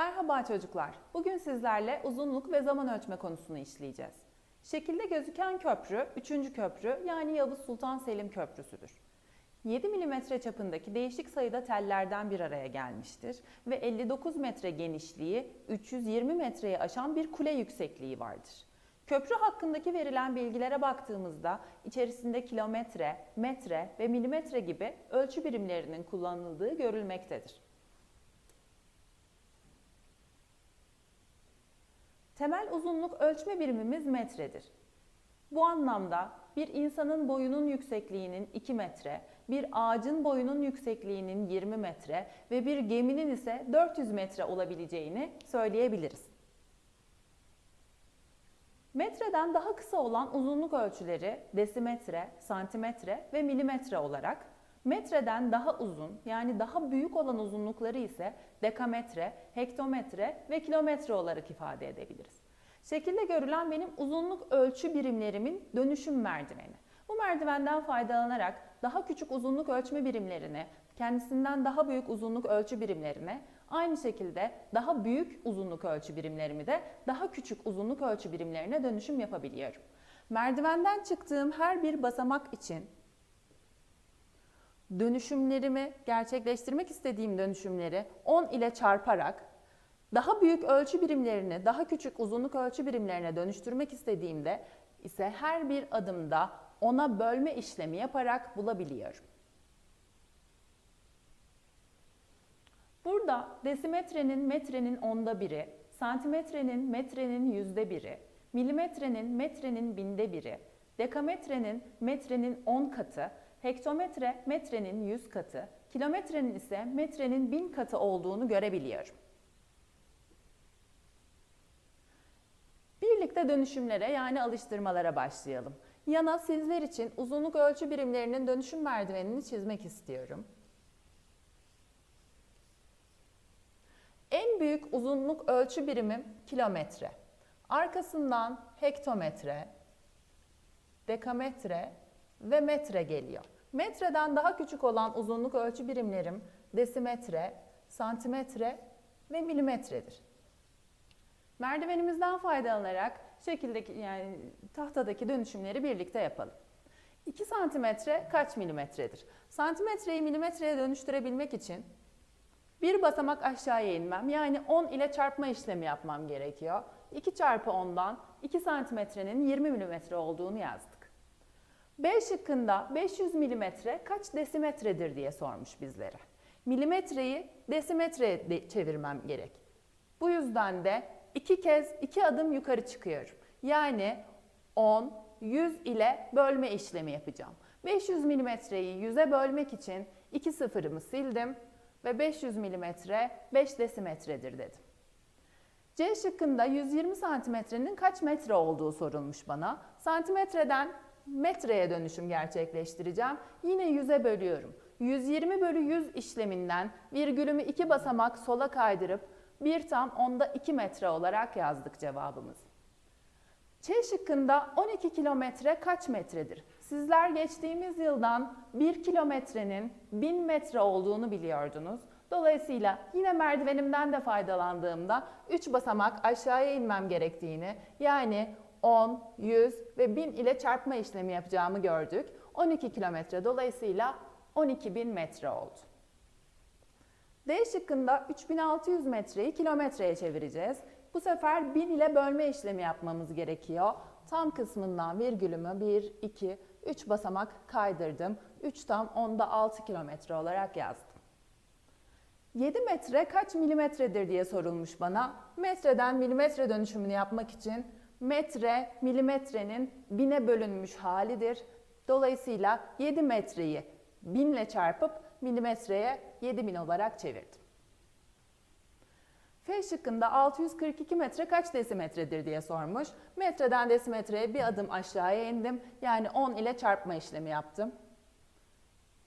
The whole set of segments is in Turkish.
Merhaba çocuklar. Bugün sizlerle uzunluk ve zaman ölçme konusunu işleyeceğiz. Şekilde gözüken köprü 3. köprü yani Yavuz Sultan Selim Köprüsü'dür. 7 mm çapındaki değişik sayıda tellerden bir araya gelmiştir ve 59 metre genişliği, 320 metreyi aşan bir kule yüksekliği vardır. Köprü hakkındaki verilen bilgilere baktığımızda içerisinde kilometre, metre ve milimetre gibi ölçü birimlerinin kullanıldığı görülmektedir. Temel uzunluk ölçme birimimiz metredir. Bu anlamda bir insanın boyunun yüksekliğinin 2 metre, bir ağacın boyunun yüksekliğinin 20 metre ve bir geminin ise 400 metre olabileceğini söyleyebiliriz. Metreden daha kısa olan uzunluk ölçüleri desimetre, santimetre ve milimetre olarak, metreden daha uzun yani daha büyük olan uzunlukları ise dekametre, hektometre ve kilometre olarak ifade edebiliriz. Şekilde görülen benim uzunluk ölçü birimlerimin dönüşüm merdiveni. Bu merdivenden faydalanarak daha küçük uzunluk ölçme birimlerini, kendisinden daha büyük uzunluk ölçü birimlerine, aynı şekilde daha büyük uzunluk ölçü birimlerimi de daha küçük uzunluk ölçü birimlerine dönüşüm yapabiliyorum. Merdivenden çıktığım her bir basamak için dönüşümlerimi gerçekleştirmek istediğim dönüşümleri 10 ile çarparak daha büyük ölçü birimlerini daha küçük uzunluk ölçü birimlerine dönüştürmek istediğimde ise her bir adımda ona bölme işlemi yaparak bulabiliyorum. Burada desimetrenin metrenin onda biri, santimetrenin metrenin yüzde biri, milimetrenin metrenin binde biri, dekametrenin metrenin 10 katı, hektometre metrenin 100 katı, kilometrenin ise metrenin 1000 katı olduğunu görebiliyorum. Birlikte dönüşümlere yani alıştırmalara başlayalım. Yana sizler için uzunluk ölçü birimlerinin dönüşüm merdivenini çizmek istiyorum. En büyük uzunluk ölçü birimim kilometre. Arkasından hektometre, dekametre ve metre geliyor. Metreden daha küçük olan uzunluk ölçü birimlerim desimetre, santimetre ve milimetredir. Merdivenimizden faydalanarak şekildeki yani tahtadaki dönüşümleri birlikte yapalım. 2 santimetre kaç milimetredir? Santimetreyi milimetreye dönüştürebilmek için bir basamak aşağıya inmem yani 10 ile çarpma işlemi yapmam gerekiyor. 2 çarpı 10'dan 2 santimetrenin 20 milimetre olduğunu yazdık. B şıkkında 500 milimetre kaç desimetredir diye sormuş bizlere. Milimetreyi desimetreye çevirmem gerek. Bu yüzden de iki kez iki adım yukarı çıkıyorum. Yani 10, 100 ile bölme işlemi yapacağım. 500 milimetreyi 100'e bölmek için iki sıfırımı sildim ve 500 milimetre 5 desimetredir dedim. C şıkkında 120 santimetrenin kaç metre olduğu sorulmuş bana. Santimetreden metreye dönüşüm gerçekleştireceğim. Yine 100'e bölüyorum. 120 bölü 100 işleminden virgülümü iki basamak sola kaydırıp bir tam onda 2 metre olarak yazdık cevabımızı. Ç şıkkında 12 kilometre kaç metredir? Sizler geçtiğimiz yıldan 1 kilometrenin 1000 metre olduğunu biliyordunuz. Dolayısıyla yine merdivenimden de faydalandığımda 3 basamak aşağıya inmem gerektiğini yani 10, 100 ve 1000 ile çarpma işlemi yapacağımı gördük. 12 kilometre dolayısıyla 12.000 metre oldu. D şıkkında 3600 metreyi kilometreye çevireceğiz. Bu sefer 1000 ile bölme işlemi yapmamız gerekiyor. Tam kısmından virgülümü 1, 2, 3 basamak kaydırdım. 3 tam onda 6 kilometre olarak yazdım. 7 metre kaç milimetredir diye sorulmuş bana. Metreden milimetre dönüşümünü yapmak için metre milimetrenin bine bölünmüş halidir. Dolayısıyla 7 metreyi 1000 ile çarpıp milimetreye 7000 olarak çevirdim. F şıkkında 642 metre kaç desimetredir diye sormuş. Metreden desimetreye bir adım aşağıya indim. Yani 10 ile çarpma işlemi yaptım.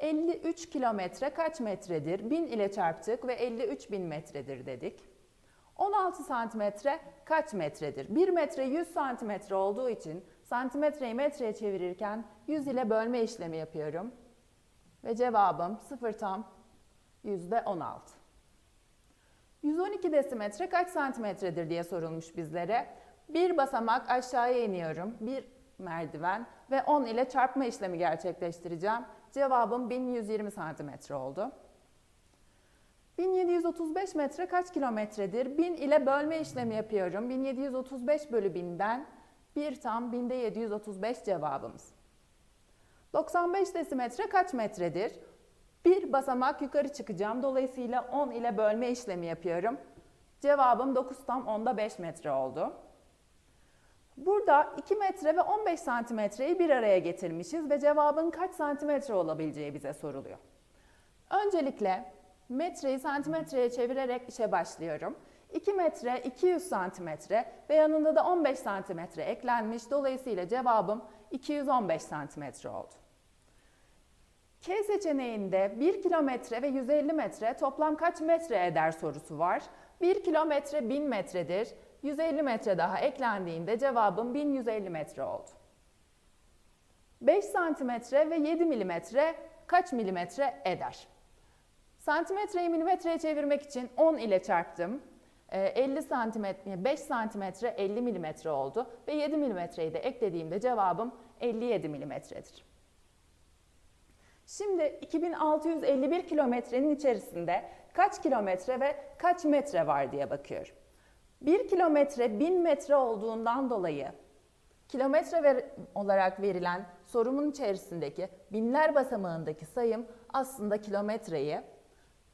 53 kilometre kaç metredir? 1000 ile çarptık ve 53 bin metredir dedik. 16 santimetre kaç metredir? 1 metre 100 santimetre olduğu için santimetreyi metreye çevirirken 100 ile bölme işlemi yapıyorum. Ve cevabım 0 tam %16. 112 112 desimetre kaç santimetredir diye sorulmuş bizlere. Bir basamak aşağıya iniyorum. Bir merdiven ve 10 ile çarpma işlemi gerçekleştireceğim. Cevabım 1120 santimetre oldu. 1735 metre kaç kilometredir? 1000 ile bölme işlemi yapıyorum. 1735 bölü 1000'den 1 tam 1000'de 735 cevabımız. 95 desimetre kaç metredir? Bir basamak yukarı çıkacağım. Dolayısıyla 10 ile bölme işlemi yapıyorum. Cevabım 9 tam 10'da 5 metre oldu. Burada 2 metre ve 15 santimetreyi bir araya getirmişiz ve cevabın kaç santimetre olabileceği bize soruluyor. Öncelikle metreyi santimetreye çevirerek işe başlıyorum. 2 metre 200 santimetre ve yanında da 15 santimetre eklenmiş. Dolayısıyla cevabım 215 santimetre oldu. K seçeneğinde 1 kilometre ve 150 metre toplam kaç metre eder sorusu var. 1 kilometre 1000 metredir. 150 metre daha eklendiğinde cevabım 1150 metre oldu. 5 santimetre ve 7 milimetre kaç milimetre eder? Santimetreyi milimetreye çevirmek için 10 ile çarptım. Ee, 50 santimetre, 5 santimetre 50 milimetre oldu ve 7 milimetreyi de eklediğimde cevabım 57 milimetredir. Şimdi 2651 kilometrenin içerisinde kaç kilometre ve kaç metre var diye bakıyorum. 1 kilometre 1000 metre olduğundan dolayı kilometre ver, olarak verilen sorumun içerisindeki binler basamağındaki sayım aslında kilometreyi,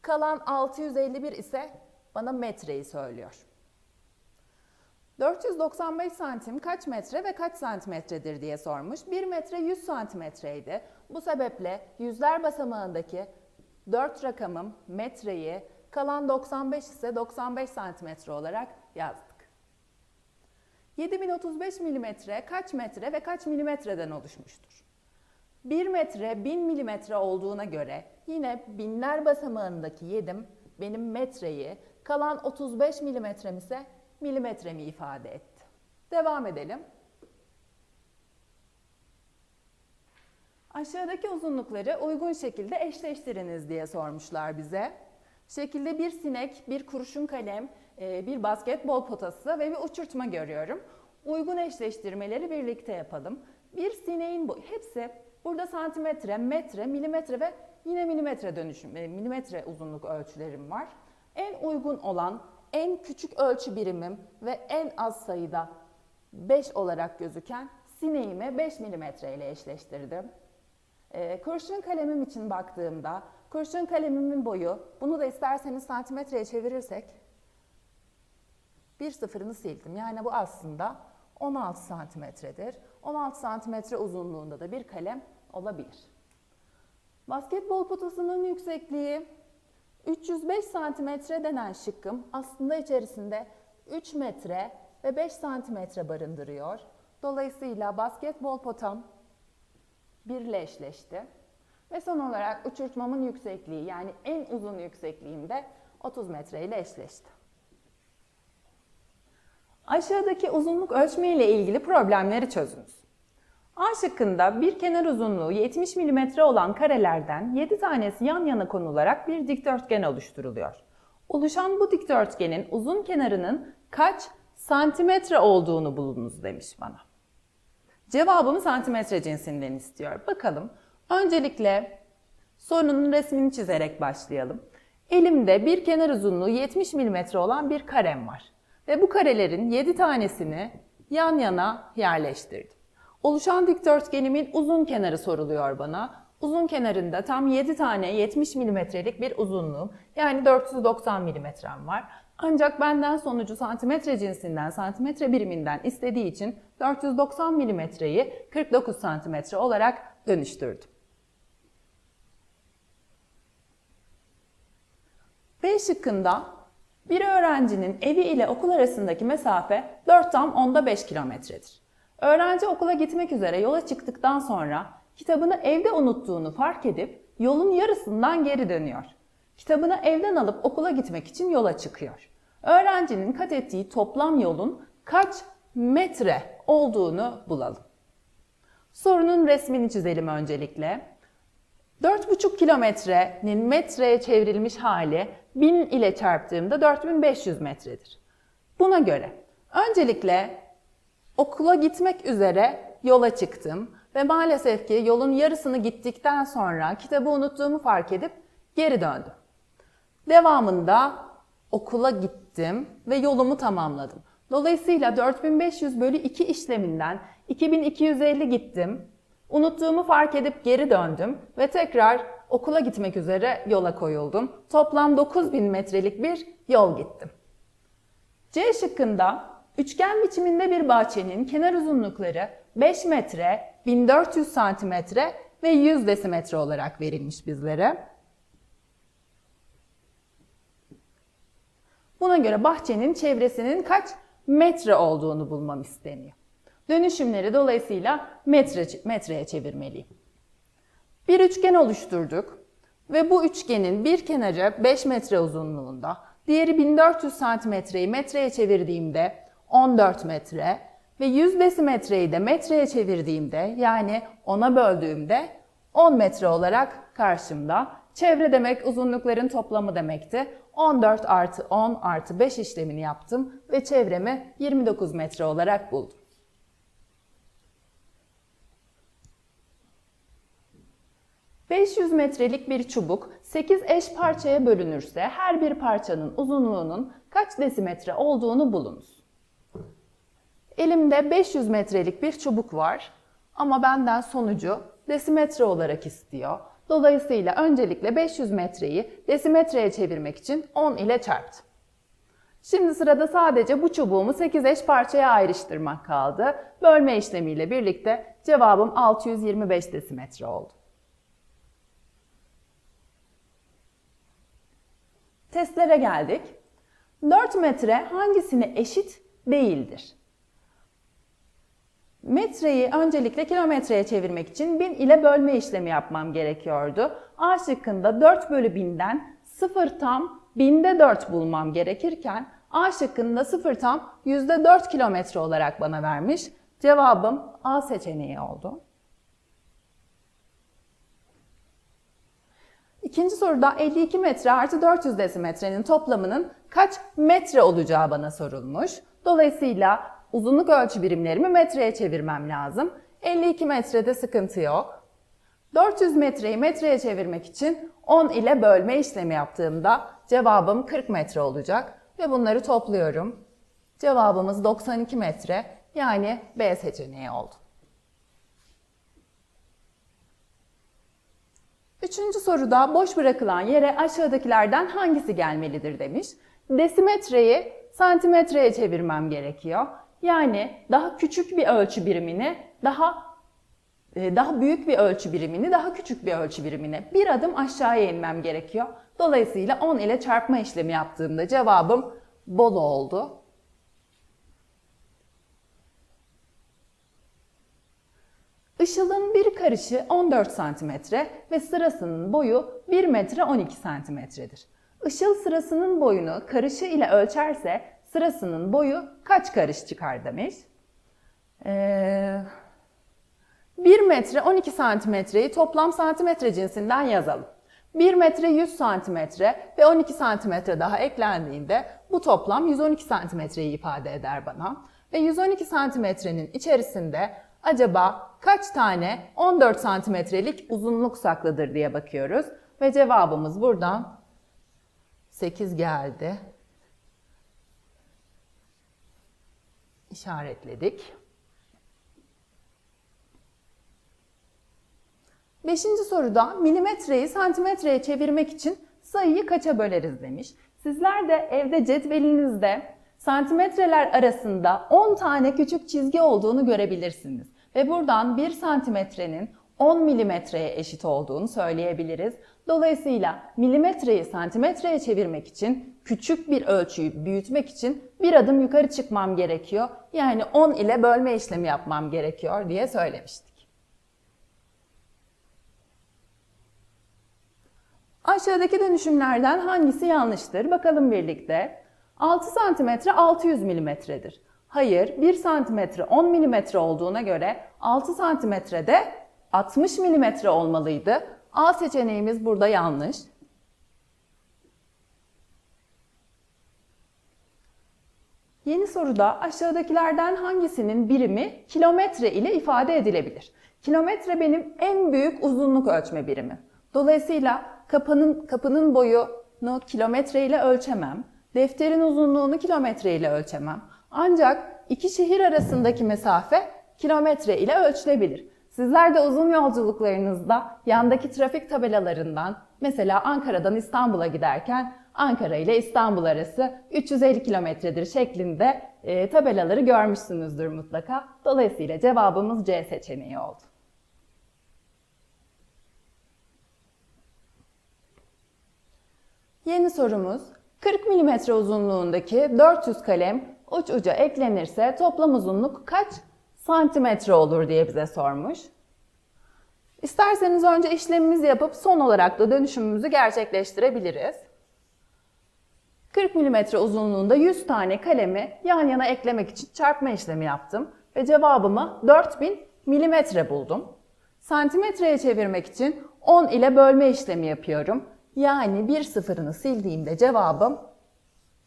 kalan 651 ise bana metreyi söylüyor. 495 santim kaç metre ve kaç santimetredir diye sormuş. 1 metre 100 santimetreydi. Bu sebeple yüzler basamağındaki 4 rakamım metreyi, kalan 95 ise 95 santimetre olarak yazdık. 7035 milimetre kaç metre ve kaç milimetreden oluşmuştur? 1 metre 1000 milimetre olduğuna göre yine binler basamağındaki 7'm benim metreyi, kalan 35 milimetrem ise milimetremi ifade etti. Devam edelim. Aşağıdaki uzunlukları uygun şekilde eşleştiriniz diye sormuşlar bize. Şekilde bir sinek, bir kurşun kalem, e, bir basketbol potası ve bir uçurtma görüyorum. Uygun eşleştirmeleri birlikte yapalım. Bir sineğin bu hepsi burada santimetre, metre, milimetre ve yine milimetre dönüşüm, e, milimetre uzunluk ölçülerim var. En uygun olan en küçük ölçü birimim ve en az sayıda 5 olarak gözüken sineğimi 5 milimetre ile eşleştirdim. E, kurşun kalemim için baktığımda kurşun kalemimin boyu, bunu da isterseniz santimetreye çevirirsek bir sıfırını sildim. Yani bu aslında 16 santimetredir. 16 santimetre uzunluğunda da bir kalem olabilir. Basketbol potasının yüksekliği 305 santimetre denen şıkkım aslında içerisinde 3 metre ve 5 santimetre barındırıyor. Dolayısıyla basketbol potam 1 ile eşleşti. Ve son olarak uçurtmamın yüksekliği yani en uzun yüksekliğimde 30 metre ile eşleşti. Aşağıdaki uzunluk ölçme ile ilgili problemleri çözünüz. A şıkkında bir kenar uzunluğu 70 mm olan karelerden 7 tanesi yan yana konularak bir dikdörtgen oluşturuluyor. Oluşan bu dikdörtgenin uzun kenarının kaç santimetre olduğunu bulunuz demiş bana. Cevabımı santimetre cinsinden istiyor. Bakalım. Öncelikle sorunun resmini çizerek başlayalım. Elimde bir kenar uzunluğu 70 mm olan bir karem var. Ve bu karelerin 7 tanesini yan yana yerleştirdim. Oluşan dikdörtgenimin uzun kenarı soruluyor bana. Uzun kenarında tam 7 tane 70 milimetrelik bir uzunluğum yani 490 milimetrem var. Ancak benden sonucu santimetre cinsinden, santimetre biriminden istediği için 490 milimetreyi 49 santimetre olarak dönüştürdüm. B şıkkında bir öğrencinin evi ile okul arasındaki mesafe 4 tam onda 5 kilometredir. Öğrenci okula gitmek üzere yola çıktıktan sonra kitabını evde unuttuğunu fark edip yolun yarısından geri dönüyor. Kitabını evden alıp okula gitmek için yola çıkıyor. Öğrencinin kat ettiği toplam yolun kaç metre olduğunu bulalım. Sorunun resmini çizelim öncelikle. 4,5 kilometrenin metreye çevrilmiş hali 1000 ile çarptığımda 4500 metredir. Buna göre öncelikle okula gitmek üzere yola çıktım ve maalesef ki yolun yarısını gittikten sonra kitabı unuttuğumu fark edip geri döndüm. Devamında okula gittim ve yolumu tamamladım. Dolayısıyla 4500 bölü 2 işleminden 2250 gittim. Unuttuğumu fark edip geri döndüm ve tekrar okula gitmek üzere yola koyuldum. Toplam 9000 metrelik bir yol gittim. C şıkkında üçgen biçiminde bir bahçenin kenar uzunlukları 5 metre, 1400 santimetre ve 100 desimetre olarak verilmiş bizlere. Buna göre bahçenin çevresinin kaç metre olduğunu bulmam isteniyor. Dönüşümleri dolayısıyla metre, metreye çevirmeliyim. Bir üçgen oluşturduk ve bu üçgenin bir kenarı 5 metre uzunluğunda, diğeri 1400 santimetreyi metreye çevirdiğimde 14 metre ve 100 desimetreyi de metreye çevirdiğimde yani 10'a böldüğümde 10 metre olarak karşımda. Çevre demek uzunlukların toplamı demekti. 14 artı 10 artı 5 işlemini yaptım ve çevremi 29 metre olarak buldum. ...500 metrelik bir çubuk 8 eş parçaya bölünürse her bir parçanın uzunluğunun kaç desimetre olduğunu bulunuz. Elimde 500 metrelik bir çubuk var ama benden sonucu desimetre olarak istiyor. Dolayısıyla öncelikle 500 metreyi desimetreye çevirmek için 10 ile çarptım. Şimdi sırada sadece bu çubuğumu 8 eş parçaya ayrıştırmak kaldı. Bölme işlemiyle birlikte cevabım 625 desimetre oldu. Testlere geldik. 4 metre hangisine eşit değildir? Metreyi öncelikle kilometreye çevirmek için 1000 ile bölme işlemi yapmam gerekiyordu. A şıkkında 4 bölü 1000'den 0 tam binde 4 bulmam gerekirken A şıkkında 0 tam %4 kilometre olarak bana vermiş. Cevabım A seçeneği oldu. İkinci soruda 52 metre artı 400 desimetrenin toplamının kaç metre olacağı bana sorulmuş. Dolayısıyla uzunluk ölçü birimlerimi metreye çevirmem lazım. 52 metrede sıkıntı yok. 400 metreyi metreye çevirmek için 10 ile bölme işlemi yaptığımda cevabım 40 metre olacak ve bunları topluyorum. Cevabımız 92 metre yani B seçeneği oldu. Üçüncü soruda boş bırakılan yere aşağıdakilerden hangisi gelmelidir demiş. Desimetreyi santimetreye çevirmem gerekiyor. Yani daha küçük bir ölçü birimini daha e, daha büyük bir ölçü birimini daha küçük bir ölçü birimine bir adım aşağıya inmem gerekiyor. Dolayısıyla 10 ile çarpma işlemi yaptığımda cevabım bol oldu. Işıl'ın bir karışı 14 cm ve sırasının boyu 1 metre 12 cm'dir. Işıl sırasının boyunu karışı ile ölçerse sırasının boyu kaç karış çıkar demiş. Ee, 1 metre 12 santimetreyi toplam santimetre cinsinden yazalım. 1 metre 100 santimetre ve 12 santimetre daha eklendiğinde bu toplam 112 santimetreyi ifade eder bana. Ve 112 santimetrenin içerisinde acaba kaç tane 14 santimetrelik uzunluk saklıdır diye bakıyoruz. Ve cevabımız buradan 8 geldi. İşaretledik. Beşinci soruda milimetreyi santimetreye çevirmek için sayıyı kaça böleriz demiş. Sizler de evde cetvelinizde santimetreler arasında 10 tane küçük çizgi olduğunu görebilirsiniz. Ve buradan 1 santimetrenin 10 milimetreye eşit olduğunu söyleyebiliriz. Dolayısıyla milimetreyi santimetreye çevirmek için küçük bir ölçüyü büyütmek için bir adım yukarı çıkmam gerekiyor. Yani 10 ile bölme işlemi yapmam gerekiyor diye söylemiştik. Aşağıdaki dönüşümlerden hangisi yanlıştır? Bakalım birlikte. 6 santimetre 600 milimetredir. Hayır, 1 santimetre 10 milimetre olduğuna göre 6 santimetrede 60 milimetre olmalıydı. A seçeneğimiz burada yanlış. Yeni soruda aşağıdakilerden hangisinin birimi kilometre ile ifade edilebilir? Kilometre benim en büyük uzunluk ölçme birimi. Dolayısıyla kapının, kapının boyunu kilometre ile ölçemem. Defterin uzunluğunu kilometre ile ölçemem. Ancak iki şehir arasındaki mesafe kilometre ile ölçülebilir. Sizler de uzun yolculuklarınızda yandaki trafik tabelalarından mesela Ankara'dan İstanbul'a giderken Ankara ile İstanbul arası 350 kilometredir şeklinde e, tabelaları görmüşsünüzdür mutlaka. Dolayısıyla cevabımız C seçeneği oldu. Yeni sorumuz 40 mm uzunluğundaki 400 kalem uç uca eklenirse toplam uzunluk kaç santimetre olur diye bize sormuş. İsterseniz önce işlemimizi yapıp son olarak da dönüşümümüzü gerçekleştirebiliriz. 40 mm uzunluğunda 100 tane kalemi yan yana eklemek için çarpma işlemi yaptım ve cevabımı 4000 mm buldum. Santimetreye çevirmek için 10 ile bölme işlemi yapıyorum. Yani bir sıfırını sildiğimde cevabım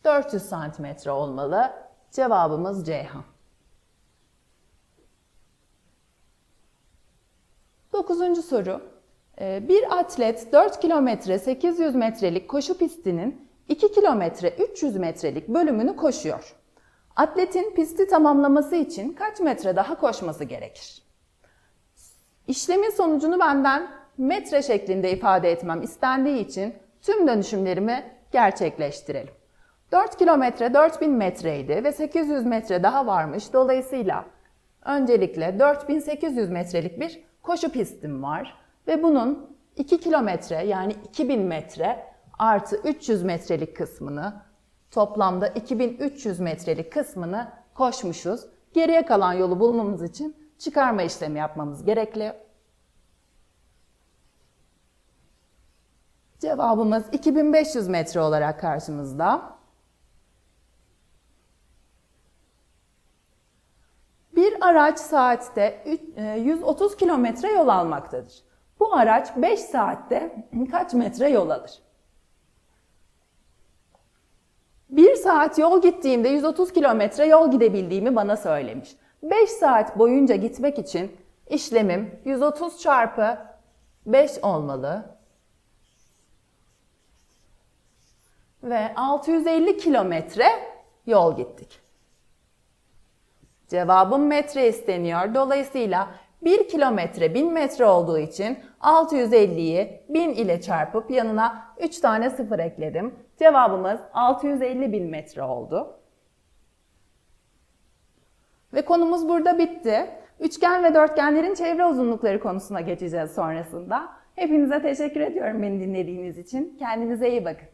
400 santimetre olmalı. Cevabımız Ceyhan. Dokuzuncu soru. Ee, Bir atlet 4 kilometre 800 metrelik koşu pistinin 2 kilometre 300 metrelik bölümünü koşuyor. Atletin pisti tamamlaması için kaç metre daha koşması gerekir? İşlemin sonucunu benden metre şeklinde ifade etmem istendiği için tüm dönüşümlerimi gerçekleştirelim. 4 kilometre 4000 metreydi ve 800 metre daha varmış. Dolayısıyla öncelikle 4800 metrelik bir koşu pistim var ve bunun 2 kilometre yani 2000 metre artı 300 metrelik kısmını toplamda 2300 metrelik kısmını koşmuşuz. Geriye kalan yolu bulmamız için çıkarma işlemi yapmamız gerekli. Cevabımız 2500 metre olarak karşımızda. Bir araç saatte 130 kilometre yol almaktadır. Bu araç 5 saatte kaç metre yol alır? 1 saat yol gittiğimde 130 kilometre yol gidebildiğimi bana söylemiş. 5 saat boyunca gitmek için işlemim 130 çarpı 5 olmalı. Ve 650 kilometre yol gittik. Cevabım metre isteniyor. Dolayısıyla 1 kilometre 1000 metre olduğu için 650'yi 1000 ile çarpıp yanına 3 tane sıfır ekledim. Cevabımız 650 bin metre oldu. Ve konumuz burada bitti. Üçgen ve dörtgenlerin çevre uzunlukları konusuna geçeceğiz sonrasında. Hepinize teşekkür ediyorum beni dinlediğiniz için. Kendinize iyi bakın.